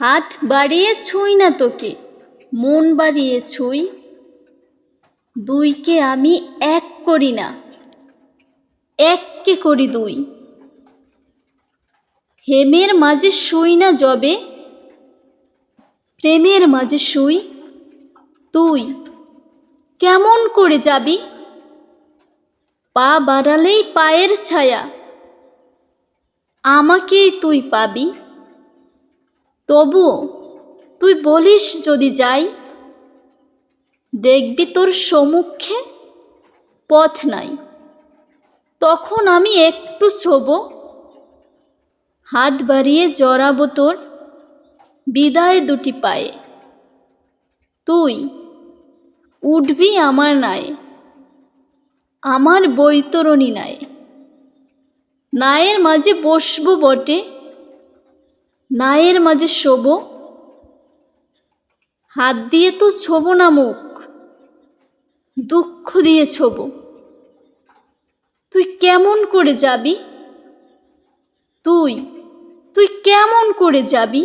হাত বাড়িয়ে ছুঁই না তোকে, মন বাড়িয়ে ছুঁই। দুইকে আমি এক করি না, এককে করি দুই। হেমের মাঝে শুই না যবে প্রেমের মাঝে শুই তুই। কেমন করে যাবি? পা বাড়ালেই পায়ের ছায়া, আমাকেই তুই পাবি। তবুও তুই বলিস যদি যাই, দেখবি তোর সম্মুখে পথ নাই। তখন আমি একটু শোব, হাত বাড়িয়ে জড়াবো তোর বিদায় দুটি পায়ে। তুই উঠবি আমার নায়ে, আমার বৈতরণী নাই নায়ের মাঝে বসবো বটে নায়ের মাঝে শোব। হাত দিয়ে তো ছোব না মুখ, দুঃখ দিয়ে ছোব তুই কেমন করে যাবি? তুই তুই কেমন করে যাবি?